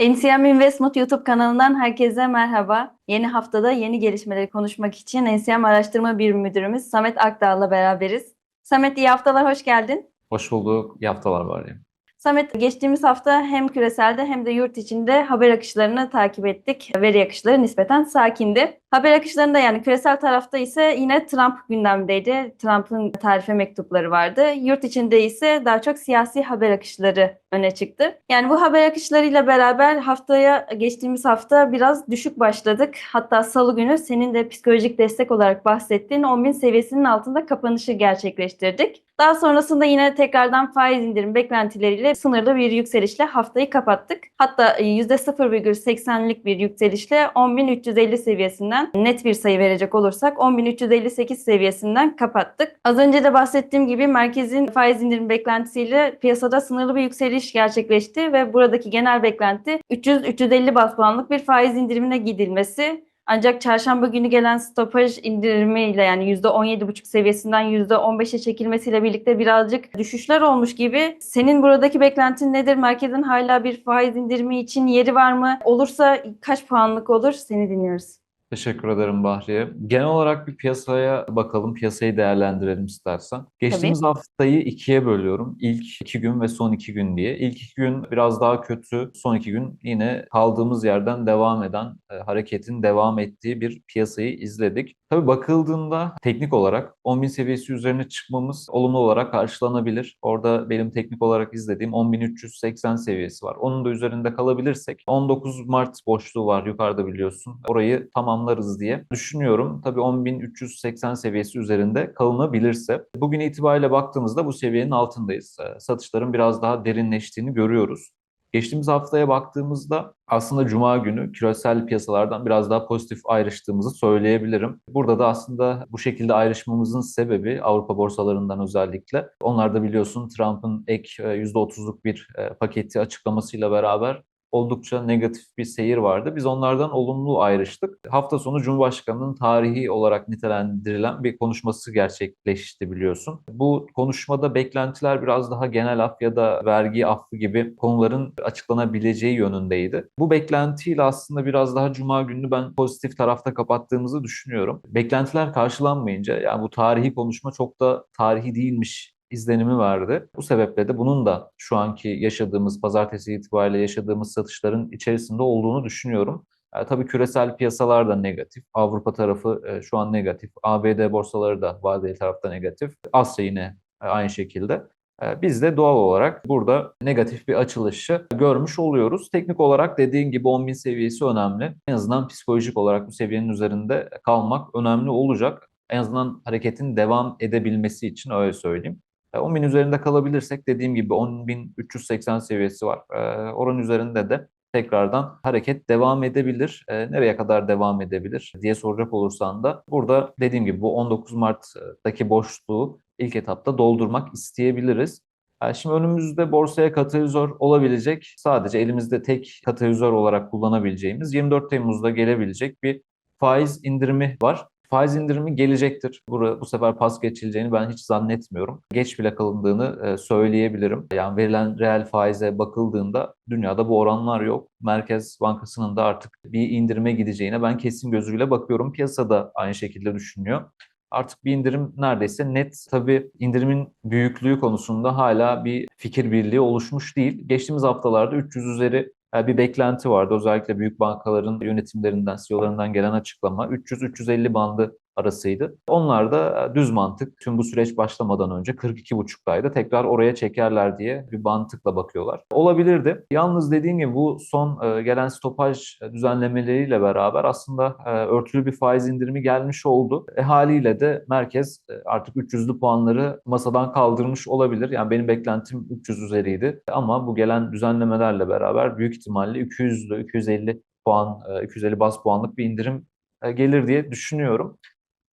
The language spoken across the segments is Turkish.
NCM Investment YouTube kanalından herkese merhaba. Yeni haftada yeni gelişmeleri konuşmak için NCM Araştırma Birim Müdürümüz Samet Akdağ'la beraberiz. Samet iyi haftalar, hoş geldin. Hoş bulduk. İyi haftalar ya. Samet geçtiğimiz hafta hem küreselde hem de yurt içinde haber akışlarını takip ettik. Veri akışları nispeten sakindi. Haber akışlarında yani küresel tarafta ise yine Trump gündemdeydi. Trump'ın tarife mektupları vardı. Yurt içinde ise daha çok siyasi haber akışları öne çıktı. Yani bu haber akışlarıyla beraber haftaya geçtiğimiz hafta biraz düşük başladık. Hatta salı günü senin de psikolojik destek olarak bahsettiğin 10.000 seviyesinin altında kapanışı gerçekleştirdik. Daha sonrasında yine tekrardan faiz indirim beklentileriyle sınırlı bir yükselişle haftayı kapattık. Hatta %0,80'lik bir yükselişle 10.350 seviyesinden net bir sayı verecek olursak 10.358 seviyesinden kapattık. Az önce de bahsettiğim gibi merkezin faiz indirim beklentisiyle piyasada sınırlı bir yükseliş gerçekleşti ve buradaki genel beklenti 300-350 bas puanlık bir faiz indirimine gidilmesi. Ancak çarşamba günü gelen stopaj indirimiyle yani %17,5 seviyesinden %15'e çekilmesiyle birlikte birazcık düşüşler olmuş gibi. Senin buradaki beklentin nedir? Merkezin hala bir faiz indirimi için yeri var mı? Olursa kaç puanlık olur? Seni dinliyoruz. Teşekkür ederim Bahriye. Genel olarak bir piyasaya bakalım, piyasayı değerlendirelim istersen. Geçtiğimiz haftayı ikiye bölüyorum. İlk iki gün ve son iki gün diye. İlk iki gün biraz daha kötü, son iki gün yine kaldığımız yerden devam eden, e, hareketin devam ettiği bir piyasayı izledik. Tabii bakıldığında teknik olarak 10.000 seviyesi üzerine çıkmamız olumlu olarak karşılanabilir. Orada benim teknik olarak izlediğim 10.380 seviyesi var. Onun da üzerinde kalabilirsek 19 Mart boşluğu var yukarıda biliyorsun. Orayı tamamlarız diye düşünüyorum. Tabii 10.380 seviyesi üzerinde kalınabilirse. Bugün itibariyle baktığımızda bu seviyenin altındayız. Ee, Satışların biraz daha derinleştiğini görüyoruz. Geçtiğimiz haftaya baktığımızda aslında Cuma günü küresel piyasalardan biraz daha pozitif ayrıştığımızı söyleyebilirim. Burada da aslında bu şekilde ayrışmamızın sebebi Avrupa borsalarından özellikle. Onlar da biliyorsun Trump'ın ek %30'luk bir e, paketi açıklamasıyla beraber oldukça negatif bir seyir vardı. Biz onlardan olumlu ayrıştık. Hafta sonu Cumhurbaşkanı'nın tarihi olarak nitelendirilen bir konuşması gerçekleşti biliyorsun. Bu konuşmada beklentiler biraz daha genel af ya da vergi affı gibi konuların açıklanabileceği yönündeydi. Bu beklentiyle aslında biraz daha Cuma gününü ben pozitif tarafta kapattığımızı düşünüyorum. Beklentiler karşılanmayınca yani bu tarihi konuşma çok da tarihi değilmiş izlenimi verdi. Bu sebeple de bunun da şu anki yaşadığımız, pazartesi itibariyle yaşadığımız satışların içerisinde olduğunu düşünüyorum. E, tabii küresel piyasalar da negatif. Avrupa tarafı e, şu an negatif. ABD borsaları da vadeli tarafta negatif. Asya yine e, aynı şekilde. E, biz de doğal olarak burada negatif bir açılışı görmüş oluyoruz. Teknik olarak dediğin gibi 10.000 seviyesi önemli. En azından psikolojik olarak bu seviyenin üzerinde kalmak önemli olacak. En azından hareketin devam edebilmesi için öyle söyleyeyim. 10.000 üzerinde kalabilirsek dediğim gibi 10.380 seviyesi var. Ee, oranın üzerinde de tekrardan hareket devam edebilir. E, nereye kadar devam edebilir diye soracak olursan da burada dediğim gibi bu 19 Mart'taki boşluğu ilk etapta doldurmak isteyebiliriz. Yani şimdi önümüzde borsaya katalizör olabilecek sadece elimizde tek katalizör olarak kullanabileceğimiz 24 Temmuz'da gelebilecek bir faiz indirimi var. Faiz indirimi gelecektir. Bu, bu sefer pas geçileceğini ben hiç zannetmiyorum. Geç bile kalındığını e, söyleyebilirim. Yani verilen reel faize bakıldığında dünyada bu oranlar yok. Merkez Bankası'nın da artık bir indirime gideceğine ben kesin gözüyle bakıyorum. Piyasada aynı şekilde düşünüyor. Artık bir indirim neredeyse net. Tabii indirimin büyüklüğü konusunda hala bir fikir birliği oluşmuş değil. Geçtiğimiz haftalarda 300 üzeri bir beklenti vardı. Özellikle büyük bankaların yönetimlerinden, CEO'larından gelen açıklama 300-350 bandı arasıydı. Onlar da e, düz mantık tüm bu süreç başlamadan önce 42,5'taydı. Tekrar oraya çekerler diye bir mantıkla bakıyorlar. Olabilirdi. Yalnız dediğim gibi bu son e, gelen stopaj düzenlemeleriyle beraber aslında örtülü bir faiz indirimi gelmiş oldu. E, haliyle de merkez artık 300'lü puanları masadan kaldırmış olabilir. Yani benim beklentim 300 üzeriydi. Ama bu gelen düzenlemelerle beraber büyük ihtimalle 200'lü, 250 puan, 250 bas puanlık bir indirim gelir diye düşünüyorum.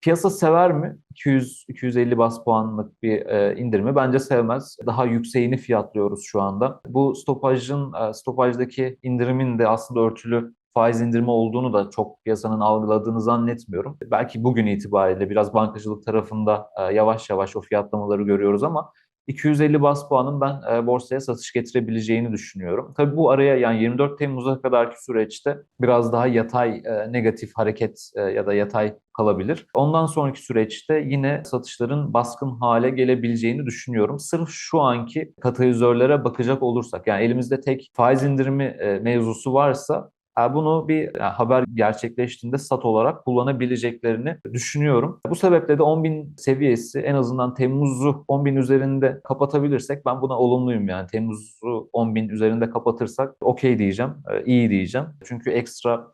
Piyasa sever mi 200-250 bas puanlık bir e, indirimi? Bence sevmez. Daha yükseğini fiyatlıyoruz şu anda. Bu stopajın, e, stopajdaki indirimin de aslında örtülü faiz indirimi olduğunu da çok piyasanın algıladığını zannetmiyorum. Belki bugün itibariyle biraz bankacılık tarafında e, yavaş yavaş o fiyatlamaları görüyoruz ama 250 bas puanın ben e, borsaya satış getirebileceğini düşünüyorum. Tabii bu araya yani 24 Temmuz'a kadarki süreçte biraz daha yatay e, negatif hareket e, ya da yatay kalabilir. Ondan sonraki süreçte yine satışların baskın hale gelebileceğini düşünüyorum. Sırf şu anki katalizörlere bakacak olursak yani elimizde tek faiz indirimi e, mevzusu varsa bunu bir yani haber gerçekleştiğinde sat olarak kullanabileceklerini düşünüyorum. Bu sebeple de 10.000 seviyesi en azından Temmuz'u 10.000 üzerinde kapatabilirsek ben buna olumluyum yani. Temmuz'u 10.000 üzerinde kapatırsak okey diyeceğim, e, iyi diyeceğim. Çünkü ekstra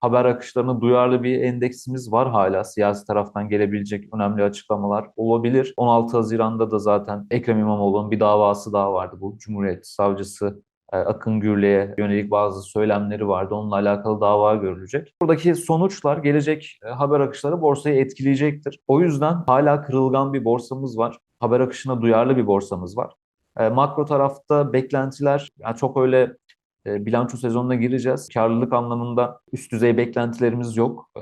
haber akışlarına duyarlı bir endeksimiz var hala. Siyasi taraftan gelebilecek önemli açıklamalar olabilir. 16 Haziran'da da zaten Ekrem İmamoğlu'nun bir davası daha vardı. Bu Cumhuriyet Savcısı e, Akın Gürley'e yönelik bazı söylemleri vardı. Onunla alakalı dava görülecek. Buradaki sonuçlar gelecek e, haber akışları borsayı etkileyecektir. O yüzden hala kırılgan bir borsamız var. Haber akışına duyarlı bir borsamız var. E, makro tarafta beklentiler yani çok öyle e, bilanço sezonuna gireceğiz. Karlılık anlamında üst düzey beklentilerimiz yok. E,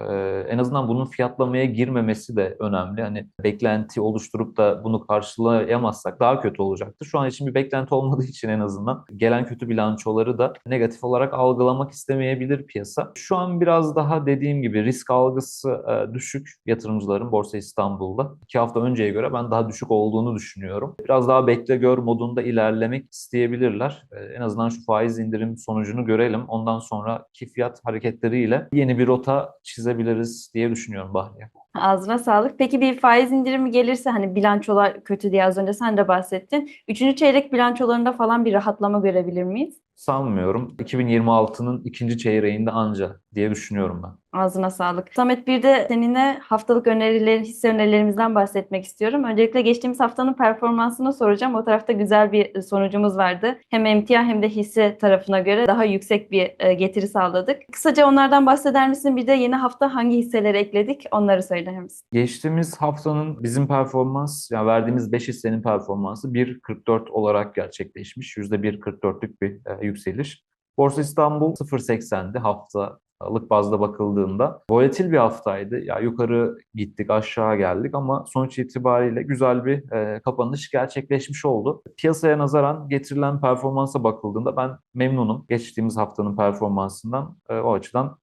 en azından bunun fiyatlamaya girmemesi de önemli. Hani beklenti oluşturup da bunu karşılayamazsak daha kötü olacaktır. Şu an için bir beklenti olmadığı için en azından gelen kötü bilançoları da negatif olarak algılamak istemeyebilir piyasa. Şu an biraz daha dediğim gibi risk algısı e, düşük yatırımcıların Borsa İstanbul'da. İki hafta önceye göre ben daha düşük olduğunu düşünüyorum. Biraz daha bekle gör modunda ilerlemek isteyebilirler. E, en azından şu faiz indirim sonucunu görelim. Ondan sonraki fiyat hareketleriyle yeni bir rota çizebiliriz diye düşünüyorum Bahriye. Ağzına sağlık. Peki bir faiz indirimi gelirse hani bilançolar kötü diye az önce sen de bahsettin. Üçüncü çeyrek bilançolarında falan bir rahatlama görebilir miyiz? Sanmıyorum. 2026'nın ikinci çeyreğinde anca diye düşünüyorum ben. Ağzına sağlık. Samet bir de seninle haftalık önerileri, hisse önerilerimizden bahsetmek istiyorum. Öncelikle geçtiğimiz haftanın performansını soracağım. O tarafta güzel bir sonucumuz vardı. Hem emtia hem de hisse tarafına göre daha yüksek bir e, getiri sağladık. Kısaca onlardan bahseder misin? Bir de yeni hafta hangi hisseleri ekledik? Onları söyler misin? Geçtiğimiz haftanın bizim performans, yani verdiğimiz 5 hissenin performansı 1.44 olarak gerçekleşmiş. %1.44'lük bir e, yükseliş. Borsa İstanbul 0.80'di haftalık bazda bakıldığında. Volatil bir haftaydı. Ya yukarı gittik, aşağı geldik ama sonuç itibariyle güzel bir e, kapanış gerçekleşmiş oldu. Piyasaya nazaran getirilen performansa bakıldığında ben memnunum. Geçtiğimiz haftanın performansından e, o açıdan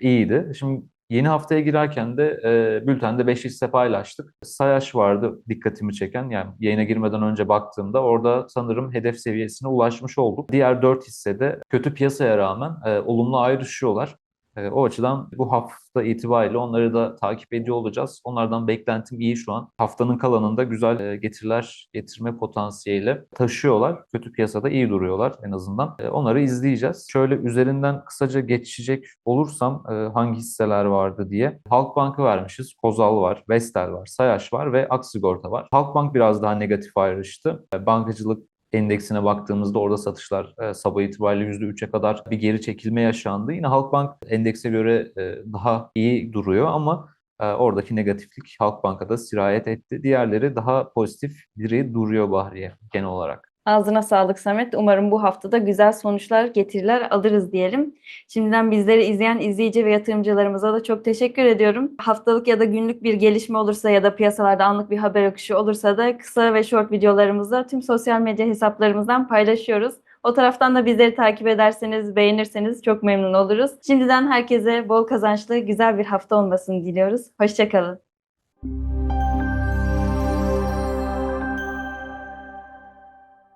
iyiydi. Şimdi Yeni haftaya girerken de e, bültende 5 hisse paylaştık. Sayaç vardı dikkatimi çeken. Yani yayına girmeden önce baktığımda orada sanırım hedef seviyesine ulaşmış olduk. Diğer 4 hisse de kötü piyasaya rağmen e, olumlu ayrışıyorlar. E, o açıdan bu hafta itibariyle onları da takip ediyor olacağız. Onlardan beklentim iyi şu an. Haftanın kalanında güzel e, getiriler getirme potansiyeli taşıyorlar. Kötü piyasada iyi duruyorlar en azından. E, onları izleyeceğiz. Şöyle üzerinden kısaca geçecek olursam e, hangi hisseler vardı diye. Halkbank'ı vermişiz. Kozal var, Vestel var, Sayaç var ve Aksigorta var. Halkbank biraz daha negatif ayrıştı. Bankacılık endeksine baktığımızda orada satışlar e, sabah itibariyle %3'e kadar bir geri çekilme yaşandı. Yine Halkbank endekse göre e, daha iyi duruyor ama e, oradaki negatiflik Halkbank'a da sirayet etti. Diğerleri daha pozitif biri duruyor Bahriye genel olarak. Ağzına sağlık Samet. Umarım bu haftada güzel sonuçlar, getiriler alırız diyelim. Şimdiden bizleri izleyen izleyici ve yatırımcılarımıza da çok teşekkür ediyorum. Haftalık ya da günlük bir gelişme olursa ya da piyasalarda anlık bir haber akışı olursa da kısa ve short videolarımızda tüm sosyal medya hesaplarımızdan paylaşıyoruz. O taraftan da bizleri takip ederseniz, beğenirseniz çok memnun oluruz. Şimdiden herkese bol kazançlı, güzel bir hafta olmasını diliyoruz. Hoşçakalın.